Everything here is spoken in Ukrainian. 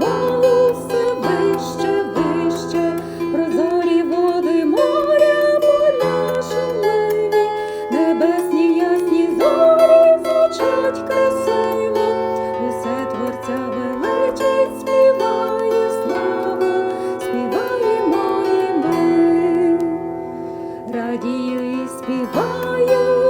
Богу вище, вище, прозорі води моря поля шаленні, небесні ясні зорі звучать красиво, усе творця величить, співає славу, співаємо і радію і співаю.